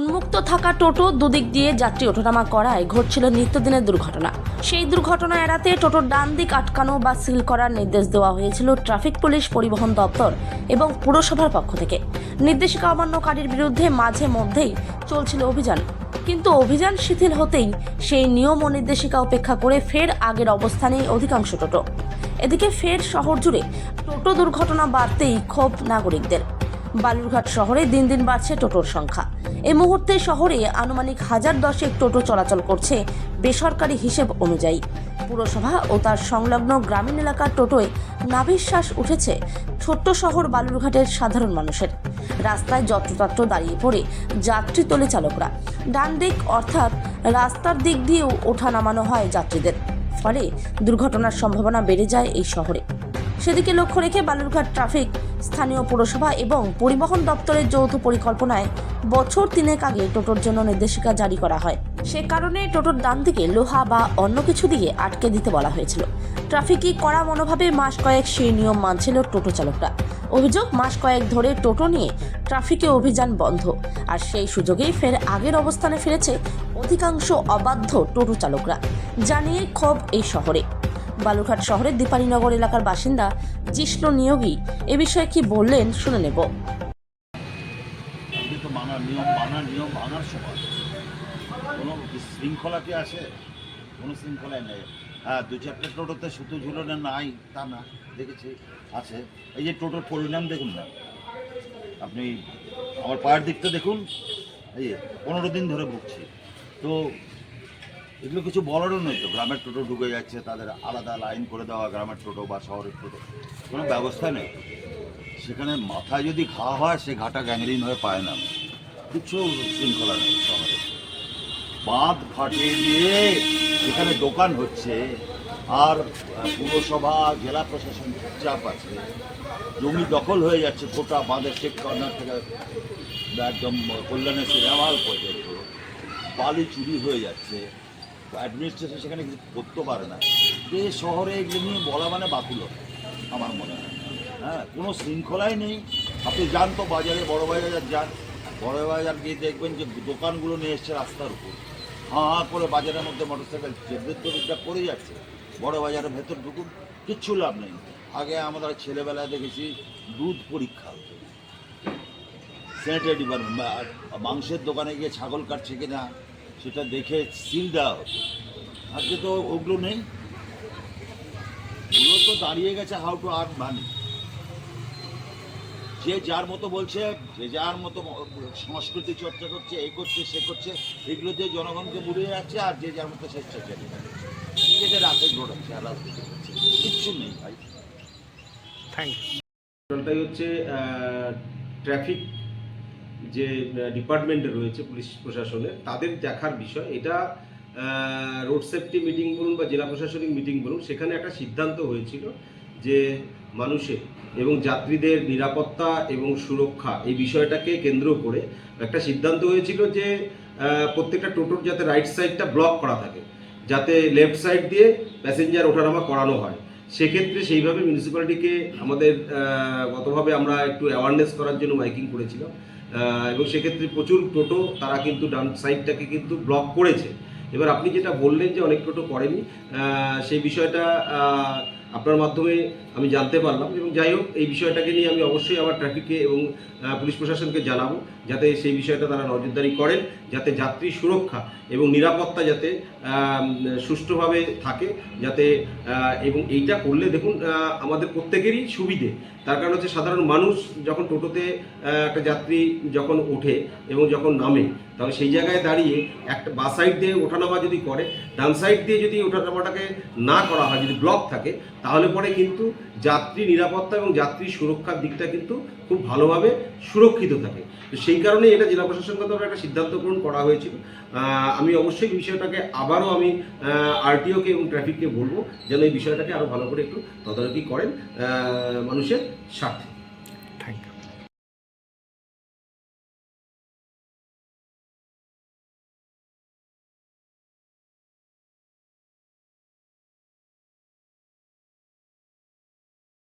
উন্মুক্ত থাকা টোটো দুদিক দিয়ে যাত্রী ওঠানামা করায় ঘটছিল নিত্যদিনের দুর্ঘটনা। সেই দুর্ঘটনা এড়াতে টোটোর ডান দিক আটকানো বা সিল করার নির্দেশ দেওয়া হয়েছিল ট্রাফিক পুলিশ পরিবহন দপ্তর এবং পুরসভার পক্ষ থেকে। নির্দেশিকা অমান্যকারীর বিরুদ্ধে মাঝে মধ্যেই চলছিল অভিযান। কিন্তু অভিযান শিথিল হতেই সেই নিয়ম ও নির্দেশিকা উপেক্ষা করে ফের আগের অবস্থানেই অধিকাংশ টোটো। এদিকে ফের শহর জুড়ে টোটো দুর্ঘটনা বাড়তেই ক্ষোভ নাগরিকদের। বালুরঘাট শহরে দিন দিন বাড়ছে টোটোর সংখ্যা। এই মুহূর্তে শহরে আনুমানিক হাজার দশেক টোটো চলাচল করছে বেসরকারি হিসেব অনুযায়ী। পুরসভা ও তার সংলগ্ন গ্রামীণ এলাকার টোটোয় নাভিশ্বাস উঠেছে ছোট্ট শহর বালুরঘাটের সাধারণ মানুষের। রাস্তায় যত্রতত্র দাঁড়িয়ে পড়ে যাত্রী তোলে চালকরা। ডান দিক অর্থাৎ রাস্তার দিক দিয়েও ওঠা নামানো হয় যাত্রীদের। ফলে দুর্ঘটনার সম্ভাবনা বেড়ে যায় এই শহরে। সেদিকে লক্ষ্য রেখে বালুরঘাট ট্রাফিক, স্থানীয় পুরসভা এবং পরিবহন দপ্তরের যৌথ পরিকল্পনায় বছর তিনেক আগে টোটোর জন্য নির্দেশিকা জারি করা হয়। সে কারণে টোটোর ডান দিকে লোহা বা অন্য কিছু দিয়ে আটকে দিতে বলা হয়েছিল। ট্রাফিকই কড়া মনোভাবে মাস কয়েক সেই নিয়ম মানছিল টোটো চালকরা। অভিযোগ, মাস কয়েক ধরে টোটো নিয়ে ট্রাফিকে অভিযান বন্ধ। আর সেই সুযোগেই ফের আগের অবস্থানে ফিরেছে অধিকাংশ অবাধ্য টোটো চালকরা। জানিয়ে ক্ষোভ এই শহরে। বালুরঘাট শহরের দীপালীনগর এলাকার বাসিন্দা জিষ্ণু নিয়োগী। এ বিষয়ে কি বললেন শুনে নেব। নিয়ম নিয়ম সময় কোনো আছে? কোনো শৃঙ্খলাই নেই। হ্যাঁ দু চারটে টোটোতে সুতো ঝুলনে নাই, তা না, দেখেছি, আছে। এই যে টোটোর পরিণাম দেখুন না। আপনি আমার পায়ের দিকটা দেখুন। এই পনেরো দিন ধরে ভুগছি। তো এগুলো কিছু বলারও নেই তো। গ্রামের টোটো ঢুকে যাচ্ছে, তাদের আলাদা লাইন করে দেওয়া, গ্রামের টোটো বা শহরের টোটো। কোনো ব্যবস্থা নেই। সেখানে মাথায় যদি ঘা হয়, সে ঘাটা গ্যাংরিন হয়ে পায় না। কিছু শৃঙ্খলা নেই শহরে। বাঁধ ফাটিয়ে দিয়ে এখানে দোকান হচ্ছে, আর পুরসভা, জেলা প্রশাসন চাপ আছে। জমি দখল হয়ে যাচ্ছে গোটা বাঁধের শেখ কর্নার থেকে। একদম কল্যাণের সিনেমাল পর্যন্ত। বালি চুরি হয়ে যাচ্ছে। অ্যাডমিনিস্ট্রেশন সেখানে কিছু করতে পারে না। যে শহরে এগুলো নিয়ে বলা মানে বাতুল, আমার মনে হয়। হ্যাঁ কোনো শৃঙ্খলাই নেই। আপনি যান তো বাজারে, বড় বাজার যান। বড় বাজার গিয়ে দেখবেন যে দোকানগুলো নিয়ে এসছে রাস্তার উপর। হাঁ হাঁ করে বাজারের মধ্যে মোটর মোটরসাইকেল বিদ্যুৎ পড়ে যাচ্ছে। বড় বাজারের ভেতর ঢুকুন, কিচ্ছু লাভ নেই। আগে আমরা ছেলেবেলায় দেখেছি দুধ পরীক্ষা হতো। স্যানিটারি ডিপার্টমেন্ট মাংসের দোকানে গিয়ে ছাগল কাটছে কিনা সেটা দেখে সিল দেওয়া হতো আজকে তো ওগুলো নেই। ওগুলো তো দাঁড়িয়ে গেছে হাউ টু আর্ন মানি যে যার মতো বলছে যে যার মতো সংস্কৃতি চর্চা করছে এ করছে সে করছে এগুলো দিয়ে জনগণকে বুড়িয়ে যাচ্ছে আর যে যার মতো স্বেচ্ছাচারী। নিজেদের রাতে ঘোরাচ্ছে আর রাজনীতি করছে। কিচ্ছু নেই ভাই। থ্যাংক ইউ হচ্ছে ট্রাফিক যে ডিপার্টমেন্টে রয়েছে পুলিশ প্রশাসনের, তাদের দেখার বিষয়, এটা রোড সেফটি মিটিং বলুন বা জেলা প্রশাসনিক মিটিং বলুন, সেখানে একটা সিদ্ধান্ত হয়েছিল যে মানুষের এবং যাত্রীদের নিরাপত্তা এবং সুরক্ষা এই বিষয়টাকে কেন্দ্র করে একটা সিদ্ধান্ত হয়েছিল যে প্রত্যেকটা টোটোর যাতে রাইট সাইডটা ব্লক করা থাকে, যাতে লেফট সাইড দিয়ে প্যাসেঞ্জার ওঠানামা করানো হয়। সেক্ষেত্রে সেইভাবে মিউনিসিপ্যালিটিকে আমাদের গতভাবে আমরা একটু অ্যাওয়ারনেস করার জন্য মাইকিং করেছিলাম। এবং সেক্ষেত্রে প্রচুর টোটো তারা কিন্তু ডান সাইডটাকে কিন্তু ব্লক করেছে। এবার আপনি যেটা বললেন যে অনেক টোটো করেনি সেই বিষয়টা আপনার মাধ্যমে আমি জানতে পারলাম এবং যাই হোক, এই বিষয়টাকে নিয়ে আমি অবশ্যই আমার ট্রাফিককে এবং পুলিশ প্রশাসনকে জানাব, যাতে সেই বিষয়টা তারা নজরদারি করেন, যাতে যাত্রী সুরক্ষা এবং নিরাপত্তা যাতে সুষ্ঠুভাবে থাকে, যাতে এবং এইটা করলে দেখুন আমাদের প্রত্যেকেরই সুবিধে। তার কারণ হচ্ছে সাধারণ মানুষ যখন টোটোতে একটা যাত্রী যখন ওঠে এবং যখন নামে, তাহলে সেই জায়গায় দাঁড়িয়ে একটা বা সাইড দিয়ে ওঠানামা যদি করে, ডান সাইড দিয়ে যদি ওঠানামাটাকে না করা হয়, যদি ব্লক থাকে তাহলে পরে কিন্তু যাত্রী নিরাপত্তা এবং যাত্রী সুরক্ষার দিকটা কিন্তু খুব ভালোভাবে সুরক্ষিত থাকে। তো সেই কারণে এটা জেলা প্রশাসনগতভাবে একটা সিদ্ধান্ত গ্রহণ করা হয়েছিল। আমি অবশ্যই বিষয়টাকে আবারও আমি আরটিওকে এবং ট্রাফিককে বলব যেন এই বিষয়টাকে আরও ভালো করে একটু তদারকি করেন মানুষের স্বার্থে।